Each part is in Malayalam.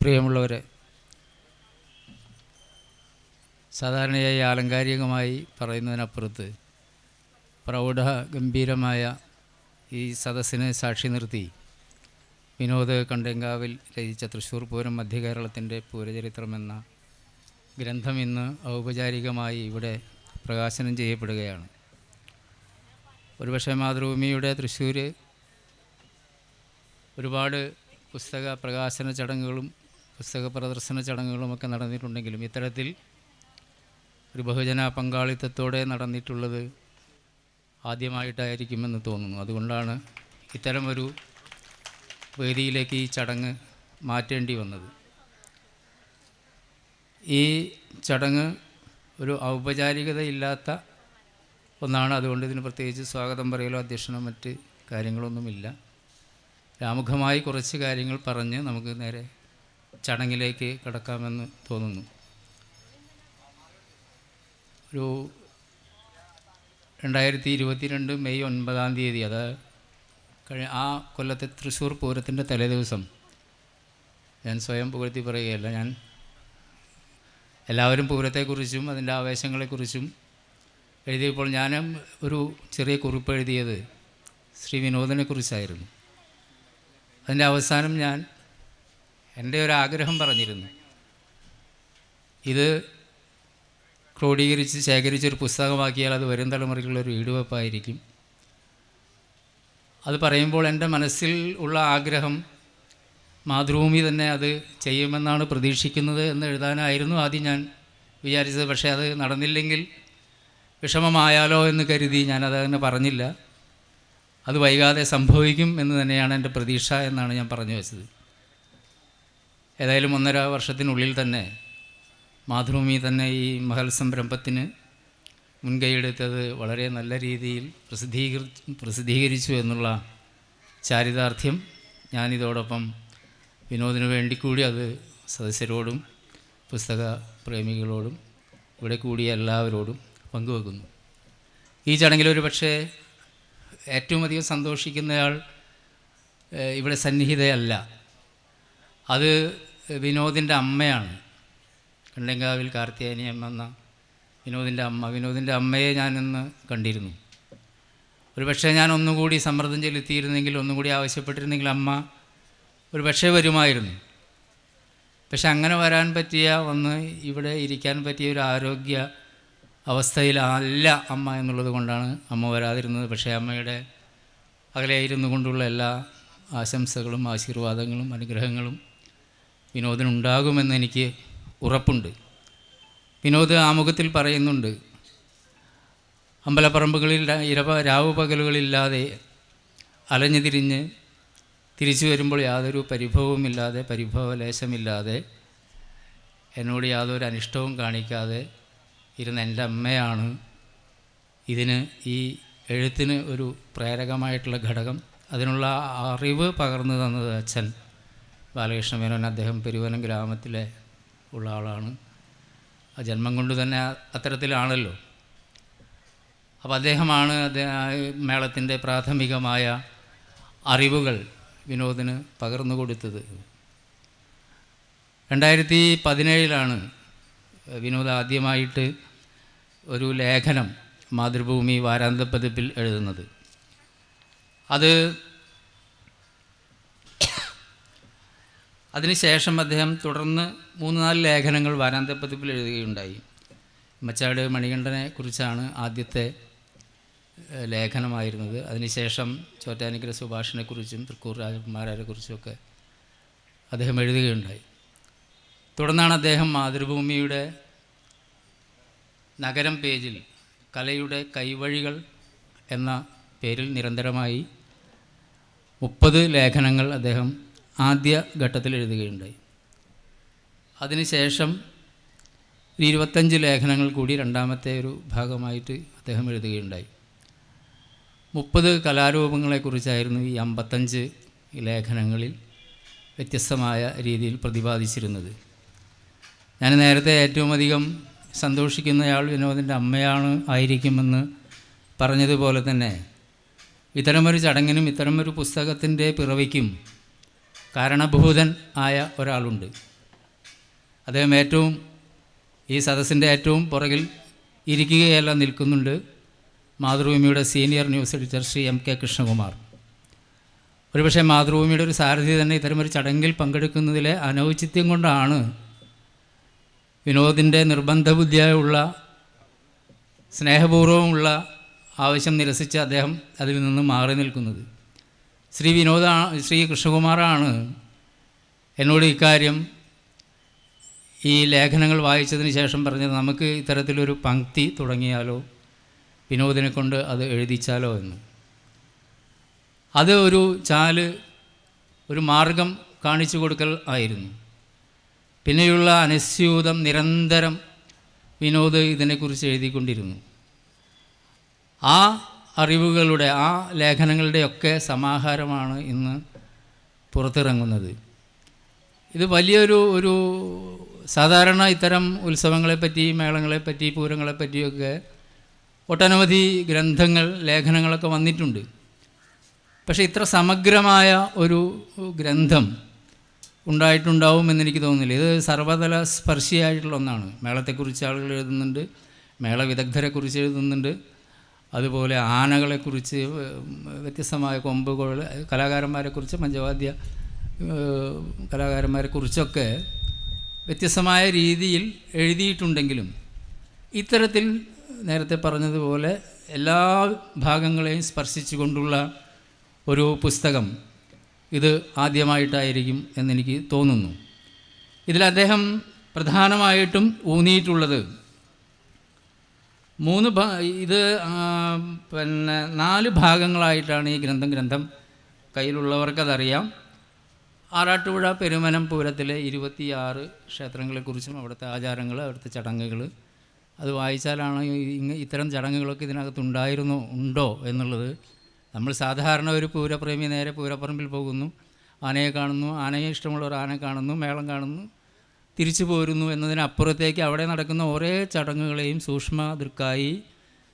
പ്രിയമുള്ളവരെ സാധാരണയായി ആലങ്കാരികമായി പറയുന്നതിനപ്പുറത്ത് പ്രൗഢ ഗംഭീരമായ ഈ സദസ്സിനെ സാക്ഷി നിർത്തി വിനോദ് കണ്ടെങ്കാവിൽ രചിച്ച തൃശ്ശൂർ പൂരം മധ്യകേരളത്തിന്റെ പൂരചരിത്രമെന്ന ഗ്രന്ഥം ഇന്ന് ഔപചാരികമായി ഇവിടെ പ്രകാശനം ചെയ്യപ്പെടുകയാണ്. ഒരുപക്ഷെ മാതൃഭൂമിയുടെ തൃശ്ശൂർ ഒരുപാട് പുസ്തക പ്രകാശന ചടങ്ങുകളും പുസ്തക പ്രദർശന ചടങ്ങുകളുമൊക്കെ നടന്നിട്ടുണ്ടെങ്കിലും ഇത്തരത്തിൽ ഒരു ബഹുജന പങ്കാളിത്തത്തോടെ നടന്നിട്ടുള്ളത് ആദ്യമായിട്ടായിരിക്കുമെന്ന് തോന്നുന്നു. അതുകൊണ്ടാണ് ഇത്തരമൊരു വേദിയിലേക്ക് ഈ ചടങ്ങ് മാറ്റേണ്ടി വന്നത്. ഈ ചടങ്ങ് ഒരു ഔപചാരികതയില്ലാത്ത ഒന്നാണ്. അതുകൊണ്ട് ഇതിന് പ്രത്യേകിച്ച് സ്വാഗതം പറയലോ അധ്യക്ഷനോ മറ്റ് കാര്യങ്ങളൊന്നുമില്ല. രാമുഖമായി കുറച്ച് കാര്യങ്ങൾ പറഞ്ഞ് നമുക്ക് നേരെ ചടങ്ങിലേക്ക് കടക്കാമെന്ന് തോന്നുന്നു. ഒരു രണ്ടായിരത്തി ഇരുപത്തിരണ്ട് മെയ് ഒൻപതാം തീയതി അത് കഴി ആ കൊല്ലത്തെ തൃശ്ശൂർ പൂരത്തിന്റെ തലേദിവസം ഞാൻ സ്വയം പുകഴ്ത്തി പറയുകയല്ല ഞാൻ എല്ലാവരും പൂരത്തെക്കുറിച്ചും അതിന്റെ ആവേശങ്ങളെക്കുറിച്ചും എഴുതിയപ്പോൾ ഞാൻ ഒരു ചെറിയ കുറിപ്പ് എഴുതിയത് ശ്രീ വിനോദിനെക്കുറിച്ചായിരുന്നു. അതിന്റെ അവസാനം ഞാൻ എന്റെ ഒരു ആഗ്രഹം പറഞ്ഞിരുന്നു. ഇത് ക്രോഡീകരിച്ച് ശേഖരിച്ചൊരു പുസ്തകമാക്കിയാൽ അത് വരും തലമുറയ്ക്കുള്ള ഒരു ഈടുവെപ്പായിരിക്കും. അത് പറയുമ്പോൾ എന്റെ മനസ്സിൽ ഉള്ള ആഗ്രഹം മാതൃഭൂമി തന്നെ അത് ചെയ്യുമെന്നാണ് പ്രതീക്ഷിക്കുന്നത് എന്ന് എഴുതാനായിരുന്നു ആദ്യം ഞാൻ വിചാരിച്ചത്. പക്ഷേ അത് നടന്നില്ലെങ്കിൽ വിഷമമായാലോ എന്ന് കരുതി ഞാനത് അങ്ങനെ പറഞ്ഞില്ല. അത് വൈകാതെ സംഭവിക്കും എന്ന് തന്നെയാണ് എന്റെ പ്രതീക്ഷ എന്നാണ് ഞാൻ പറഞ്ഞു വെച്ചത്. ഏതായാലും ഒന്നര വർഷത്തിനുള്ളിൽ തന്നെ മാതൃഭൂമി തന്നെ ഈ മഹൽ സംരംഭത്തിന് മുൻകൈയെടുത്തത് വളരെ നല്ല രീതിയിൽ പ്രസിദ്ധീകരി പ്രസിദ്ധീകരിച്ചു എന്നുള്ള ചാരിതാർത്ഥ്യം ഞാനിതോടൊപ്പം വിനോദിനു വേണ്ടി കൂടി അത് സദസ്യരോടും പുസ്തക പ്രേമികളോടും ഇവിടെ കൂടിയ എല്ലാവരോടും പങ്കുവെക്കുന്നു. ഈ ചടങ്ങിൽ ഒരു പക്ഷേ ഏറ്റവും അധികം സന്തോഷിക്കുന്നയാൾ ഇവിടെ സന്നിഹിതയല്ല. അത് വിനോദിന്റെ അമ്മയാണ്. കണ്ടങ്കാവിൽ അമ്മ എന്ന വിനോദിന്റെ അമ്മ. വിനോദിന്റെ അമ്മയെ ഞാനിന്ന് കണ്ടിരുന്നു. ഒരു പക്ഷേ ഞാൻ ഒന്നുകൂടി സമ്മർദ്ദം ചെലുത്തിയിരുന്നെങ്കിൽ ഒന്നുകൂടി ആവശ്യപ്പെട്ടിരുന്നെങ്കിൽ അമ്മ ഒരു പക്ഷേ വരുമായിരുന്നു. പക്ഷെ അങ്ങനെ വരാൻ പറ്റിയ ഒന്ന് ഇവിടെ ഇരിക്കാൻ പറ്റിയ ഒരു ആരോഗ്യ അവസ്ഥയിലല്ല അമ്മ എന്നുള്ളത് കൊണ്ടാണ് അമ്മ വരാതിരുന്നത്. പക്ഷേ അമ്മയുടെ അകലെയിരുന്നു കൊണ്ടുള്ള എല്ലാ ആശംസകളും ആശീർവാദങ്ങളും അനുഗ്രഹങ്ങളും വിനോദിനുണ്ടാകുമെന്ന് എനിക്ക് ഉറപ്പുണ്ട്. വിനോദ് ആമുഖത്തിൽ പറയുന്നുണ്ട് അമ്പലപ്പറമ്പുകളിൽ ഇരവ രാവ് പകലുകളില്ലാതെ അലഞ്ഞു തിരിഞ്ഞ് തിരിച്ചു വരുമ്പോൾ യാതൊരു പരിഭവവുമില്ലാതെ പരിഭവലേശമില്ലാതെ എന്നോട് യാതൊരു അനിഷ്ടവും കാണിക്കാതെ ഇരുന്ന എന്റെ അമ്മയാണ്. ഇതിന് ഈ എഴുത്തിന് ഒരു പ്രേരകമായിട്ടുള്ള ഘടകം. അതിനുള്ള അറിവ് പകർന്നു തന്നത് അച്ഛൻ. ബാലകൃഷ്ണ മേനോൻ അദ്ദേഹം പെരുവനം ഗ്രാമത്തിലെ ഉള്ള ആളാണ്. ആ ജന്മം കൊണ്ട് തന്നെ അത്തരത്തിലാണല്ലോ. അപ്പോൾ അദ്ദേഹമാണ് മേളത്തിന്റെ പ്രാഥമികമായ അറിവുകൾ വിനോദിന് പകർന്നു കൊടുത്തത്. രണ്ടായിരത്തി പതിനേഴിലാണ് വിനോദ് ആദ്യമായിട്ട് ഒരു ലേഖനം മാതൃഭൂമി വാരാന്തപതിപ്പിൽ എഴുതുന്നത്. അത് അതിനുശേഷം അദ്ദേഹം തുടർന്ന് മൂന്ന് നാല് ലേഖനങ്ങൾ വാരാന്തപതിപ്പിൽ എഴുതുകയുണ്ടായി. മച്ചാട് മണികണ്ഠനെ കുറിച്ചാണ് ആദ്യത്തെ ലേഖനമായിരുന്നത്. അതിനുശേഷം ചോറ്റാനിക്കര സുഭാഷിനെക്കുറിച്ചും തൃക്കൂർ രാജകുമാരരെക്കുറിച്ചുമൊക്കെ അദ്ദേഹം എഴുതുകയുണ്ടായി. തുടർന്നാണ് അദ്ദേഹം മാതൃഭൂമിയുടെ നഗരം പേജിൽ കലയുടെ കൈവഴികൾ എന്ന പേരിൽ നിരന്തരമായി മുപ്പത് ലേഖനങ്ങൾ അദ്ദേഹം ആദ്യ ഘട്ടത്തിൽ എഴുതുകയുണ്ടായി. അതിനുശേഷം ഒരു ഇരുപത്തഞ്ച് ലേഖനങ്ങൾ കൂടി രണ്ടാമത്തെ ഒരു ഭാഗമായിട്ട് അദ്ദേഹം എഴുതുകയുണ്ടായി. മുപ്പത് കലാരൂപങ്ങളെക്കുറിച്ചായിരുന്നു ഈ അമ്പത്തഞ്ച് ലേഖനങ്ങളിൽ വ്യത്യസ്തമായ രീതിയിൽ പ്രതിപാദിച്ചിരുന്നത്. ഞാൻ നേരത്തെ ഏറ്റവും അധികം സന്തോഷിക്കുന്നയാൾ വിനോദിന്റെ അമ്മയാണ് ആയിരിക്കുമെന്ന് പറഞ്ഞതുപോലെ തന്നെ ഇത്തരമൊരു ചടങ്ങിനും ഇത്തരമൊരു പുസ്തകത്തിന്റെ പിറവിക്കും കാരണഭൂതൻ ആയ ഒരാളുണ്ട്. അദ്ദേഹം ഏറ്റവും ഈ സദസ്സിന്റെ ഏറ്റവും പുറകിൽ ഇരിക്കുകയല്ല നിൽക്കുന്നുണ്ട്. മാതൃഭൂമിയുടെ senior news editor Shri M K Krishnakumar. ഒരുപക്ഷെ മാതൃഭൂമിയുടെ ഒരു സാരഥി തന്നെ ഇത്തരമൊരു ചടങ്ങിൽ പങ്കെടുക്കുന്നതിലെ അനൗചിത്യം കൊണ്ടാണ് വിനോദിന്റെ നിർബന്ധ ബുദ്ധിയായുള്ള സ്നേഹപൂർവമുള്ള ആവശ്യം നിരസിച്ച് അദ്ദേഹം അതിൽ നിന്ന് മാറി നിൽക്കുന്നത്. ശ്രീ വിനോദ ശ്രീ കൃഷ്ണകുമാറാണ് എന്നോട് ഇക്കാര്യം ഈ ലേഖനങ്ങൾ വായിച്ചതിന് ശേഷം പറഞ്ഞത് നമുക്ക് ഇത്തരത്തിലൊരു പങ്ക്തി തുടങ്ങിയാലോ? വിനോദിനെ കൊണ്ട് അത് എഴുതിച്ചാലോ എന്ന്. അത് ഒരു ചാൽ ഒരു മാർഗം കാണിച്ചു കൊടുക്കൽ ആയിരുന്നു. പിന്നെയുള്ള അനസ്യൂതം നിരന്തരം വിനോദ് ഇതിനെക്കുറിച്ച് എഴുതിക്കൊണ്ടിരുന്നു. ആ അറിവുകളുടെ ആ ലേഖനങ്ങളുടെയൊക്കെ സമാഹാരമാണ് ഇന്ന് പുറത്തിറങ്ങുന്നത്. ഇത് വലിയൊരു ഒരു സാധാരണ ഇത്തരം ഉത്സവങ്ങളെപ്പറ്റി മേളങ്ങളെപ്പറ്റി പൂരങ്ങളെപ്പറ്റിയൊക്കെ ഒട്ടനവധി ഗ്രന്ഥങ്ങൾ ലേഖനങ്ങളൊക്കെ വന്നിട്ടുണ്ട്. പക്ഷേ ഇത്ര സമഗ്രമായ ഒരു ഗ്രന്ഥം ഉണ്ടായിട്ടുണ്ടാവും എനിക്ക് തോന്നുന്നില്ല. ഇത് സർവതല സ്പർശിയായിട്ടുള്ള ഒന്നാണ്. മേളത്തെക്കുറിച്ച് ആളുകൾ എഴുതുന്നുണ്ട് മേള വിദഗ്ധരെക്കുറിച്ച് എഴുതുന്നുണ്ട്. അതുപോലെ ആനകളെക്കുറിച്ച് വ്യത്യസ്തമായ കൊമ്പുകൾ കലാകാരന്മാരെക്കുറിച്ച് പഞ്ചവാദ്യ കലാകാരന്മാരെ കലാകാരന്മാരെക്കുറിച്ചൊക്കെ വ്യത്യസ്തമായ രീതിയിൽ എഴുതിയിട്ടുണ്ടെങ്കിലും ഇത്തരത്തിൽ നേരത്തെ പറഞ്ഞതുപോലെ എല്ലാ ഭാഗങ്ങളെയും സ്പർശിച്ചുകൊണ്ടുള്ള ഒരു പുസ്തകം ഇത് ആദ്യമായിട്ടായിരിക്കും എന്നെനിക്ക് തോന്നുന്നു. ഇതിൽ അദ്ദേഹം പ്രധാനമായിട്ടും ഊന്നിയിട്ടുള്ളത് മൂന്ന് ഇത് പിന്നെ നാല് ഭാഗങ്ങളായിട്ടാണ് ഈ ഗ്രന്ഥം ഗ്രന്ഥം കയ്യിലുള്ളവർക്കതറിയാം. ആറാട്ടുപുഴ പെരുമനം പൂരത്തിലെ ഇരുപത്തിയാറ് ക്ഷേത്രങ്ങളെക്കുറിച്ചും അവിടുത്തെ ആചാരങ്ങൾ അവിടുത്തെ ചടങ്ങുകൾ. അത് വായിച്ചാലാണ് ഇത്തരം ചടങ്ങുകളൊക്കെ ഇതിനകത്ത് ഉണ്ടായിരുന്നോ ഉണ്ടോ എന്നുള്ളത്. നമ്മൾ സാധാരണ ഒരു പൂരപ്രേമി നേരെ പൂരപ്പറമ്പിൽ പോകുന്നു. ആനയെ കാണുന്നു ആനയെ ഒരു ആനയെ കാണുന്നു മേളം കാണുന്നു. തിരിച്ചു പോരുന്നു എന്നതിനപ്പുറത്തേക്ക് അവിടെ നടക്കുന്ന ഓരോ ചടങ്ങുകളെയും സൂക്ഷ്മ ദൃക്കായി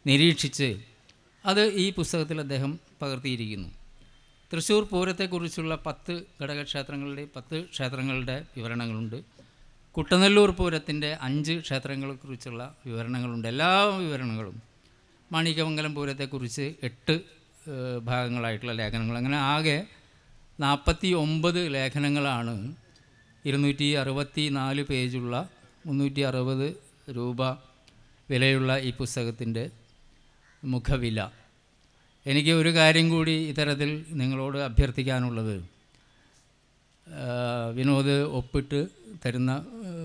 നിരീക്ഷിച്ച് അത് ഈ പുസ്തകത്തിൽ അദ്ദേഹം പകർത്തിയിരിക്കുന്നു. തൃശ്ശൂർ പൂരത്തെക്കുറിച്ചുള്ള പത്ത് ഘടകക്ഷേത്രങ്ങളുടെ പത്ത് ക്ഷേത്രങ്ങളുടെ വിവരണങ്ങളുണ്ട്. കുട്ടനെല്ലൂർ പൂരത്തിന്റെ അഞ്ച് ക്ഷേത്രങ്ങളെക്കുറിച്ചുള്ള വിവരണങ്ങളുണ്ട്. എല്ലാ വിവരണങ്ങളും മാണിക്യമംഗലം പൂരത്തെക്കുറിച്ച് എട്ട് ഭാഗങ്ങളായിട്ടുള്ള ലേഖനങ്ങൾ. അങ്ങനെ ആകെ നാൽപ്പത്തി ഒമ്പത് ലേഖനങ്ങളാണ് ഇരുന്നൂറ്റി അറുപത്തി നാല് പേജുള്ള മുന്നൂറ്റി അറുപത് രൂപ വിലയുള്ള ഈ പുസ്തകത്തിന്റെ മുഖവില. എനിക്ക് ഒരു കാര്യം കൂടി ഇത്തരത്തിൽ നിങ്ങളോട് അഭ്യർത്ഥിക്കാനുള്ളത്. വിനോദ് ഒപ്പിട്ട് തരുന്ന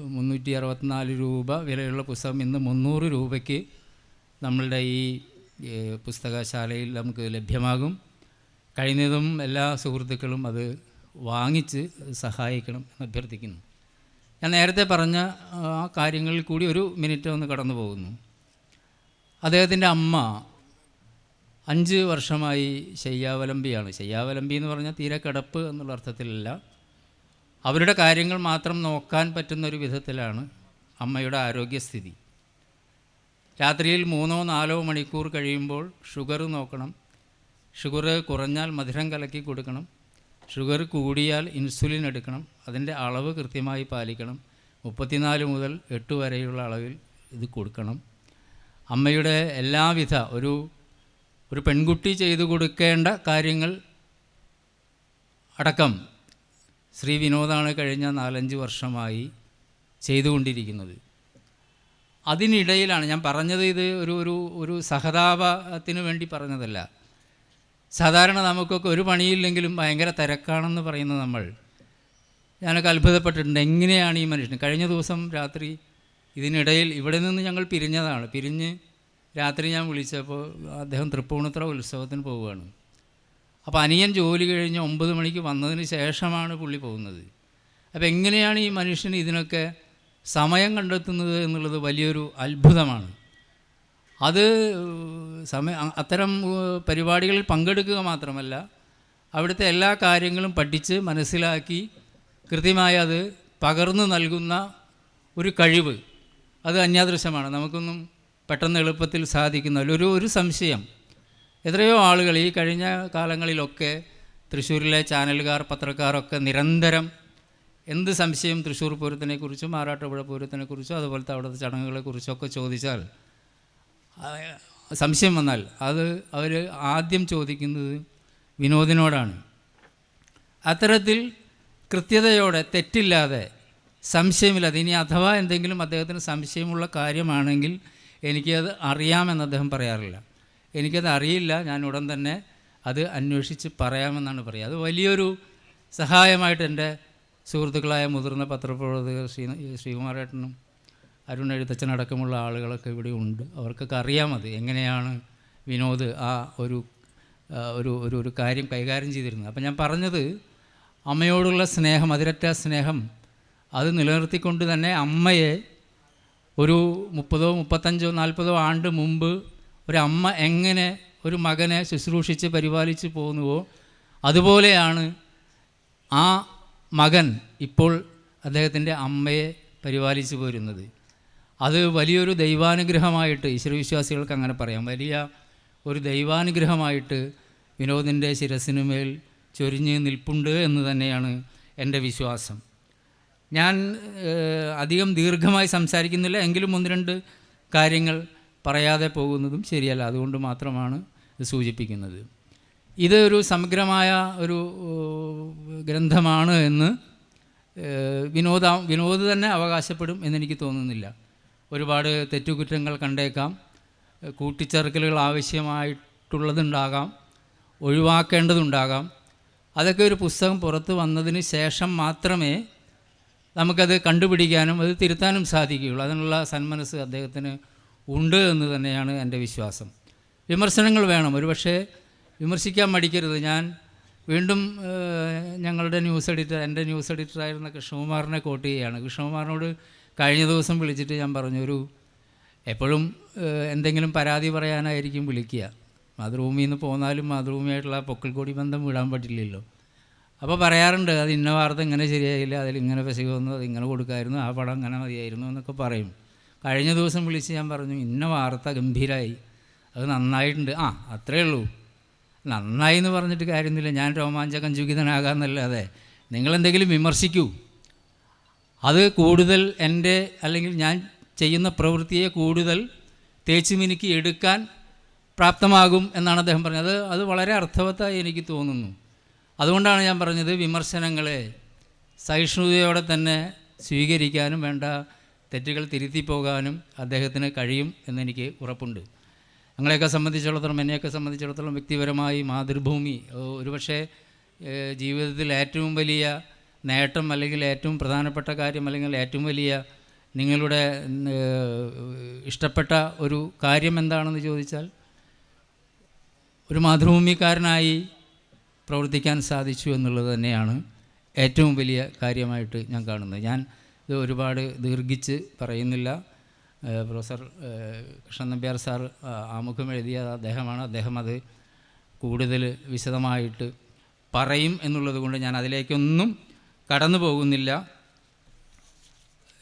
മുന്നൂറ്റി അറുപത്തിനാല് രൂപ വിലയുള്ള പുസ്തകം ഇന്ന് മുന്നൂറ് രൂപയ്ക്ക് നമ്മളുടെ ഈ പുസ്തകശാലയിൽ നമുക്ക് ലഭ്യമാകും. കഴിഞ്ഞതും എല്ലാ സുഹൃത്തുക്കളും അത് വാങ്ങിച്ച് സഹായിക്കണം എന്ന് അഭ്യർത്ഥിക്കുന്നു. ഞാൻ നേരത്തെ പറഞ്ഞ ആ കാര്യങ്ങളിൽ കൂടി ഒരു മിനിറ്റ് ഒന്ന് കടന്നു പോകുന്നു. അദ്ദേഹത്തിന്റെ അമ്മ അഞ്ച് വർഷമായി ശയ്യാവലംബിയാണ്. ശയ്യാവലംബി എന്ന് പറഞ്ഞാൽ തീരെ കിടപ്പ് എന്നുള്ള അർത്ഥത്തിലല്ല. അവരുടെ കാര്യങ്ങൾ മാത്രം നോക്കാൻ പറ്റുന്ന ഒരു വിധത്തിലാണ് അമ്മയുടെ ആരോഗ്യസ്ഥിതി. രാത്രിയിൽ മൂന്നോ നാലോ മണിക്കൂർ കഴിയുമ്പോൾ ഷുഗർ നോക്കണം. ഷുഗർ കുറഞ്ഞാൽ മധുരം കലക്കി കൊടുക്കണം. ഷുഗർ കൂടിയാൽ ഇൻസുലിൻ എടുക്കണം. അതിന്റെ അളവ് കൃത്യമായി പാലിക്കണം. മുപ്പത്തിനാല് മുതൽ എട്ട് വരെയുള്ള അളവിൽ ഇത് കൊടുക്കണം. അമ്മയുടെ എല്ലാവിധ ഒരു ഒരു പെൺകുട്ടി ചെയ്തു കൊടുക്കേണ്ട കാര്യങ്ങൾ അടക്കം ശ്രീ വിനോദാണ് കഴിഞ്ഞ നാലഞ്ച് വർഷമായി ചെയ്തുകൊണ്ടിരിക്കുന്നത്. അതിനിടയിലാണ് ഞാൻ പറഞ്ഞത് ഇത് ഒരു ഒരു ഒരു സഹതാപത്തിന് വേണ്ടി പറഞ്ഞതല്ല. സാധാരണ നമുക്കൊക്കെ ഒരു പണിയില്ലെങ്കിലും ഭയങ്കര തിരക്കാണെന്ന് പറയുന്ന നമ്മൾ. ഞാനൊക്കെ അത്ഭുതപ്പെട്ടിട്ടുണ്ട്. എങ്ങനെയാണ് ഈ മനുഷ്യൻ? കഴിഞ്ഞ ദിവസം രാത്രി ഇതിനിടയിൽ ഇവിടെ നിന്ന് ഞങ്ങൾ പിരിഞ്ഞതാണ്. പിരിഞ്ഞ് രാത്രി ഞാൻ വിളിച്ചപ്പോൾ അദ്ദേഹം തൃപ്പൂണിത്തുറ ഉത്സവത്തിന് പോവുകയാണ്. അപ്പോൾ അനിയൻ ജോലി കഴിഞ്ഞ് ഒമ്പത് മണിക്ക് വന്നതിന് ശേഷമാണ് പുള്ളി പോകുന്നത്. അപ്പോൾ എങ്ങനെയാണ് ഈ മനുഷ്യൻ ഇതിനൊക്കെ സമയം കണ്ടെത്തുന്നത് എന്നുള്ളത് വലിയൊരു അത്ഭുതമാണ്. അത് സമയ അത്തരം പരിപാടികളിൽ പങ്കെടുക്കുക മാത്രമല്ല അവിടുത്തെ എല്ലാ കാര്യങ്ങളും പഠിച്ച് മനസ്സിലാക്കി കൃത്യമായി അത് പകർന്നു നൽകുന്ന ഒരു കഴിവ്. അത് അന്യാദൃശ്യമാണ്. നമുക്കൊന്നും പെട്ടെന്ന് എളുപ്പത്തിൽ സാധിക്കുന്ന ഒരു ഒരു സംശയം. എത്രയോ ആളുകൾ ഈ കഴിഞ്ഞ കാലങ്ങളിലൊക്കെ തൃശ്ശൂരിലെ ചാനലുകാർ പത്രക്കാരൊക്കെ നിരന്തരം എന്ത് സംശയം തൃശ്ശൂർ പൂരത്തിനെക്കുറിച്ചും ആറാട്ടുപുഴ പൂരത്തിനെക്കുറിച്ചും അതുപോലത്തെ അവിടുത്തെ ചടങ്ങുകളെക്കുറിച്ചൊക്കെ ചോദിച്ചാൽ സംശയം വന്നാൽ അത് അവർ ആദ്യം ചോദിക്കുന്നത് വിനോദിനോടാണ്. അത്തരത്തിൽ കൃത്യതയോടെ തെറ്റില്ലാതെ സംശയമില്ലാതെ ഇനി അഥവാ എന്തെങ്കിലും അദ്ദേഹത്തിന് സംശയമുള്ള കാര്യമാണെങ്കിൽ എനിക്കത് അറിയാമെന്ന് അദ്ദേഹം പറയാറില്ല. എനിക്കത് അറിയില്ല ഞാൻ ഉടൻ തന്നെ അത് അന്വേഷിച്ച് പറയാമെന്നാണ് പറയുക. അത് വലിയൊരു സഹായമായിട്ട് എന്റെ സുഹൃത്തുക്കളായ മുതിർന്ന പത്രപ്രവർത്തകർ ശ്രീ ശ്രീകുമാരേട്ടനും അരുൺ എഴുത്തച്ഛനടക്കമുള്ള ആളുകളൊക്കെ ഇവിടെ ഉണ്ട്. അവർക്കൊക്കെ അറിയാമത് എങ്ങനെയാണ് വിനോദ് ആ ഒരു ഒരു ഒരു ഒരു കാര്യം കൈകാര്യം ചെയ്തിരുന്നത്. അപ്പം ഞാൻ പറഞ്ഞത് അമ്മയോടുള്ള സ്നേഹം അതിരറ്റ സ്നേഹം അത് നിലനിർത്തിക്കൊണ്ട് തന്നെ അമ്മയെ ഒരു മുപ്പതോ മുപ്പത്തഞ്ചോ നാൽപ്പതോ ആണ്ട് മുമ്പ് ഒരു അമ്മ എങ്ങനെ ഒരു മകനെ ശുശ്രൂഷിച്ച് പരിപാലിച്ച് പോകുന്നുവോ അതുപോലെയാണ് ആ മകൻ ഇപ്പോൾ അദ്ദേഹത്തിന്റെ അമ്മയെ പരിപാലിച്ചു പോരുന്നത്. അത് വലിയൊരു ദൈവാനുഗ്രഹമായിട്ട് ഈശ്വരവിശ്വാസികൾക്ക് അങ്ങനെ പറയാം വലിയ ഒരു ദൈവാനുഗ്രഹമായിട്ട് വിനോദിന്റെ ശിരസിനുമേൽ ചൊരിഞ്ഞ് നിൽപ്പുണ്ട് എന്ന് തന്നെയാണ് എന്റെ വിശ്വാസം. ഞാൻ അധികം ദീർഘമായി സംസാരിക്കുന്നില്ല എങ്കിലും ഒന്ന് രണ്ട് കാര്യങ്ങൾ പറയാതെ പോകുന്നതും ശരിയല്ല അതുകൊണ്ട് മാത്രമാണ് സൂചിപ്പിക്കുന്നത്. ഇത് ഒരു സമഗ്രമായ ഒരു ഗ്രന്ഥമാണ് എന്ന് വിനോദ വിനോദ് തന്നെ അവകാശപ്പെടും എന്നെനിക്ക് തോന്നുന്നില്ല. ഒരുപാട് തെറ്റുകുറ്റങ്ങൾ കണ്ടേക്കാം. കൂട്ടിച്ചേർക്കലുകൾ ആവശ്യമായിട്ടുള്ളതുണ്ടാകാം. ഒഴിവാക്കേണ്ടതുണ്ടാകാം. അതൊക്കെ ഒരു പുസ്തകം പുറത്ത് വന്നതിന് ശേഷം മാത്രമേ നമുക്കത് കണ്ടുപിടിക്കാനും അത് തിരുത്താനും സാധിക്കുകയുള്ളൂ. അതിനുള്ള സന്മനസ് അദ്ദേഹത്തിന് ഉണ്ട് എന്ന് തന്നെയാണ് എന്റെ വിശ്വാസം. വിമർശനങ്ങൾ വേണം. ഒരുപക്ഷെ വിമർശിക്കാൻ മടിക്കരുത്. ഞാൻ വീണ്ടും ഞങ്ങളുടെ ന്യൂസ് എഡിറ്റർ എന്റെ ന്യൂസ് എഡിറ്ററായിരുന്ന കൃഷ്ണകുമാറിനെ കോട്ട് ചെയ്യുകയാണ്. കൃഷ്ണകുമാറിനോട് കഴിഞ്ഞ ദിവസം വിളിച്ചിട്ട് ഞാൻ പറഞ്ഞു ഒരു എപ്പോഴും എന്തെങ്കിലും പരാതി പറയാനായിരിക്കും വിളിക്കുക. മാതൃഭൂമിയിൽ നിന്ന് പോന്നാലും മാതൃഭൂമിയായിട്ടുള്ള പൊക്കിൾക്കൊടി ബന്ധം വിടാൻ പറ്റില്ലല്ലോ. അപ്പോൾ പറയാറുണ്ട് അത് ഇന്ന വാർത്ത ഇങ്ങനെ ശരിയായില്ല അതിൽ ഇങ്ങനെ പെശക വന്നു അത് ഇങ്ങനെ കൊടുക്കായിരുന്നു ആ പടം അങ്ങനെ മതിയായിരുന്നു എന്നൊക്കെ പറയും. കഴിഞ്ഞ ദിവസം വിളിച്ച് ഞാൻ പറഞ്ഞു ഇന്ന വാർത്ത ഗംഭീരമായി അത് നന്നായിട്ടുണ്ട്. ആ അത്രയേ ഉള്ളൂ. നന്നായി എന്ന് പറഞ്ഞിട്ട് കാര്യമൊന്നുമില്ല. ഞാൻ രോമാഞ്ചകം രോമാഞ്ചകഞ്ചുകിതനാകാന്നല്ലാതെ നിങ്ങളെന്തെങ്കിലും വിമർശിക്കൂ. അത് കൂടുതൽ എന്റെ അല്ലെങ്കിൽ ഞാൻ ചെയ്യുന്ന പ്രവൃത്തിയെ കൂടുതൽ തേച്ച് മിനുക്കി എടുക്കാൻ പ്രാപ്തമാകും എന്നാണ് അദ്ദേഹം പറഞ്ഞത്. അത് വളരെ അർത്ഥവത്തായി എനിക്ക് തോന്നുന്നു. അതുകൊണ്ടാണ് ഞാൻ പറഞ്ഞത് വിമർശനങ്ങളെ സഹിഷ്ണുതയോടെ തന്നെ സ്വീകരിക്കാനും വേണ്ട തെറ്റുകൾ തിരുത്തി പോകാനും അദ്ദേഹത്തിന് കഴിയും എന്നെനിക്ക് ഉറപ്പുണ്ട്. ഞങ്ങളെയൊക്കെ സംബന്ധിച്ചിടത്തോളം എന്നെയൊക്കെ സംബന്ധിച്ചിടത്തോളം വ്യക്തിപരമായി മാതൃഭൂമി. ഒരുപക്ഷെ ജീവിതത്തിൽ ഏറ്റവും വലിയ നേട്ടം അല്ലെങ്കിൽ ഏറ്റവും പ്രധാനപ്പെട്ട കാര്യം അല്ലെങ്കിൽ ഏറ്റവും വലിയ നിങ്ങളുടെ ഇഷ്ടപ്പെട്ട ഒരു കാര്യം എന്താണെന്ന് ചോദിച്ചാൽ ഒരു മാതൃഭൂമിക്കാരനായി പ്രവർത്തിക്കാൻ സാധിച്ചു എന്നുള്ളത് തന്നെയാണ് ഏറ്റവും വലിയ കാര്യമായിട്ട് ഞാൻ കാണുന്നത്. ഞാൻ ഇത് ഒരുപാട് ദീർഘിച്ച് പറയുന്നില്ല. പ്രൊഫസർ കൃഷ്ണൻ നമ്പ്യാർ സാർ ആമുഖം എഴുതിയ അദ്ദേഹമാണ്. അദ്ദേഹം അത് കൂടുതൽ വിശദമായിട്ട് പറയും എന്നുള്ളത് കൊണ്ട് ഞാൻ അതിലേക്കൊന്നും കടന്നു പോകുന്നില്ല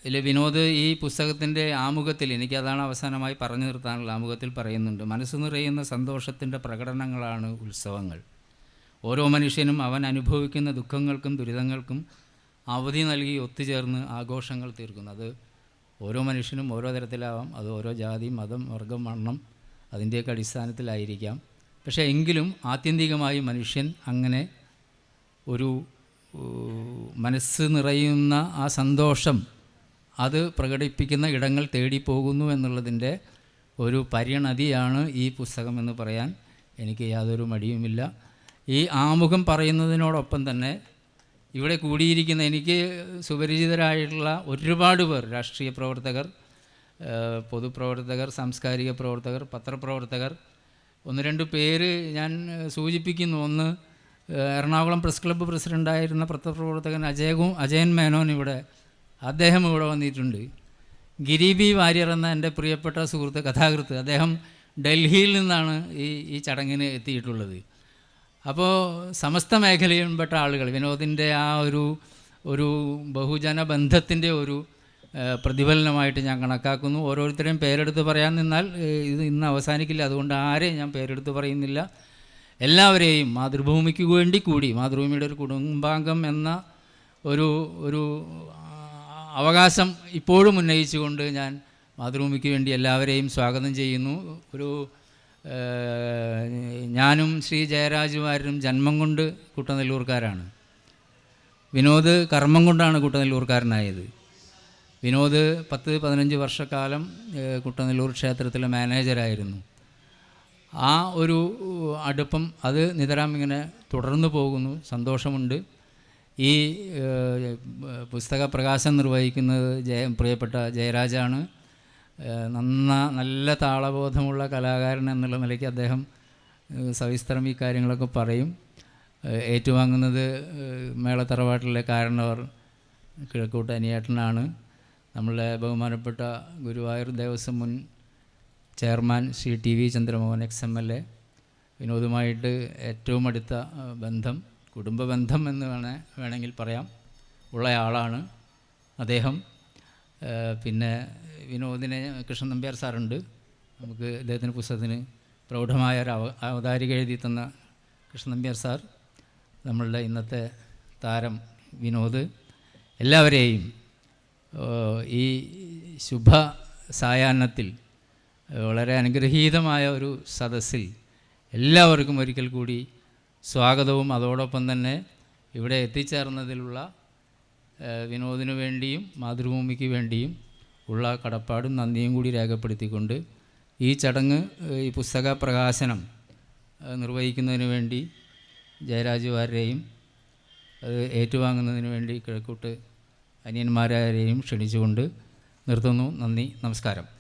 ഇതിൽ വിനോദ് ഈ പുസ്തകത്തിന്റെ ആമുഖത്തിൽ എനിക്കതാണ് അവസാനമായി പറഞ്ഞു നിർത്താനുള്ള ആമുഖത്തിൽ പറയുന്നുണ്ട് മനസ്സ് നിറയുന്ന സന്തോഷത്തിന്റെ പ്രകടനങ്ങളാണ് ഉത്സവങ്ങൾ. ഓരോ മനുഷ്യനും അവൻ അനുഭവിക്കുന്ന ദുഃഖങ്ങൾക്കും ദുരിതങ്ങൾക്കും അവധി നൽകി ഒത്തുചേർന്ന് ആഘോഷങ്ങൾ തീർക്കുന്നു. അത് ഓരോ മനുഷ്യനും ഓരോ തരത്തിലാവാം അത് ഓരോ ജാതി മതം വർഗം വണ്ണം അതിന്റെയൊക്കെ അടിസ്ഥാനത്തിലായിരിക്കാം. പക്ഷേ എങ്കിലും ആത്യന്തികമായി മനുഷ്യൻ അങ്ങനെ ഒരു മനസ്സ് നിറയുന്ന ആ സന്തോഷം അത് പ്രകടിപ്പിക്കുന്ന ഇടങ്ങൾ തേടിപ്പോകുന്നു എന്നുള്ളതിന്റെ ഒരു പരിണതിയാണ് ഈ പുസ്തകം എന്ന് പറയാൻ എനിക്ക് യാതൊരു മടിയുമില്ല. ഈ ആമുഖം പറയുന്നതിനോടൊപ്പം തന്നെ ഇവിടെ കൂടിയിരിക്കുന്ന എനിക്ക് സുപരിചിതരായിട്ടുള്ള ഒരുപാട് പേർ രാഷ്ട്രീയ പ്രവർത്തകർ പൊതുപ്രവർത്തകർ സാംസ്കാരിക പ്രവർത്തകർ പത്രപ്രവർത്തകർ ഒന്ന് രണ്ട് പേര് ഞാൻ സൂചിപ്പിക്കുന്നു. ഒന്ന് എറണാകുളം പ്രസ് ക്ലബ്ബ് പ്രസിഡന്റായിരുന്ന പത്രപ്രവർത്തകൻ അജയ അജയൻ മേനോൻ ഇവിടെ അദ്ദേഹം ഇവിടെ വന്നിട്ടുണ്ട്. ഗിരിബി വാര്യർ എന്ന എന്റെ പ്രിയപ്പെട്ട സുഹൃത്ത് കഥാകൃത്ത് അദ്ദേഹം ഡൽഹിയിൽ നിന്നാണ് ഈ ഈ ചടങ്ങിന് എത്തിയിട്ടുള്ളത്. അപ്പോൾ സമസ്ത മേഖലയിൽപ്പെട്ട ആളുകൾ വിനോദിന്റെ ആ ഒരു ഒരു ബഹുജന ബന്ധത്തിന്റെ ഒരു പ്രതിഫലനമായിട്ട് ഞാൻ കണക്കാക്കുന്നു. ഓരോരുത്തരെയും പേരെടുത്ത് പറയാൻ നിന്നാൽ ഇത് ഇന്ന് അവസാനിക്കില്ല. അതുകൊണ്ട് ആരെയും ഞാൻ പേരെടുത്ത് പറയുന്നില്ല. എല്ലാവരെയും മാതൃഭൂമിക്ക് വേണ്ടി കൂടി മാതൃഭൂമിയുടെ ഒരു കുടുംബാംഗം എന്ന ഒരു ഒരു അവകാശം ഇപ്പോഴും ഉന്നയിച്ചുകൊണ്ട് ഞാൻ മാതൃഭൂമിക്ക് വേണ്ടി എല്ലാവരെയും സ്വാഗതം ചെയ്യുന്നു. ഒരു ഞാനും ശ്രീ ജയരാജുമാരും ജന്മം കൊണ്ട് കുട്ടനെല്ലൂർക്കാരാണ്. വിനോദ് കർമ്മം കൊണ്ടാണ് കുട്ടനെല്ലൂർക്കാരനായത്. വിനോദ് പത്ത് പതിനഞ്ച് വർഷക്കാലം കുട്ടനെല്ലൂർ ക്ഷേത്രത്തിലെ മാനേജരായിരുന്നു. ആ ഒരു അടുപ്പം അത് നിതരാം ഇങ്ങനെ തുടർന്നു പോകുന്നു. സന്തോഷമുണ്ട്. ഈ പുസ്തക പ്രകാശം നിർവഹിക്കുന്നത് ജയ പ്രിയപ്പെട്ട ജയരാജാണ്. നന്ന നല്ല താളബോധമുള്ള കലാകാരൻ എന്നുള്ള നിലയ്ക്ക് അദ്ദേഹം സവിസ്തരം ഈ കാര്യങ്ങളൊക്കെ പറയും. ഏറ്റുവാങ്ങുന്നത് മേളത്തറവാട്ടിലെ കാരണവർ കിഴക്കൂട്ട് അനിയേട്ടനാണ്. നമ്മളുടെ ബഹുമാനപ്പെട്ട ഗുരുവായൂർ ദേവസ്വം മുൻ chairman Shri T V Chandramohan ex M L A. വിനോദുമായിട്ട് ഏറ്റവും അടുത്ത ബന്ധം കുടുംബ ബന്ധം എന്ന് വേണേ വേണമെങ്കിൽ പറയാം. ഉള്ളയാളാണ് അദ്ദേഹം. പിന്നെ വിനോദിനെ കൃഷ്ണൻ നമ്പ്യാർ സാറുണ്ട്. നമുക്ക് അദ്ദേഹത്തിന്റെ പുസ്തകത്തിന് പ്രൗഢമായ ഒരു അവ അവതാരിക എഴുതി തന്ന കൃഷ്ണൻ നമ്പ്യാർ സാർ നമ്മളുടെ ഇന്നത്തെ താരം വിനോദ്. എല്ലാവരെയും ഈ ശുഭ സായാഹ്നത്തിൽ വളരെ അനുഗ്രഹീതമായ ഒരു സദസ്സിൽ എല്ലാവർക്കും ഒരിക്കൽ കൂടി സ്വാഗതവും. അതോടൊപ്പം തന്നെ ഇവിടെ എത്തിച്ചേർന്നതിലുള്ള വിനോദിനു വേണ്ടിയും മാതൃഭൂമിക്ക് വേണ്ടിയും ഉള്ള കടപ്പാടും നന്ദിയും കൂടി രേഖപ്പെടുത്തിക്കൊണ്ട് ഈ ചടങ്ങ് ഈ പുസ്തക പ്രകാശനം നിർവഹിക്കുന്നതിന് വേണ്ടി ജയരാജ് വാര്യരെയും അത് ഏറ്റുവാങ്ങുന്നതിന് വേണ്ടി കിഴക്കൂട്ട് അനിയന്മാരെയും ക്ഷണിച്ചുകൊണ്ട് നിർത്തുന്നു. നന്ദി നമസ്കാരം.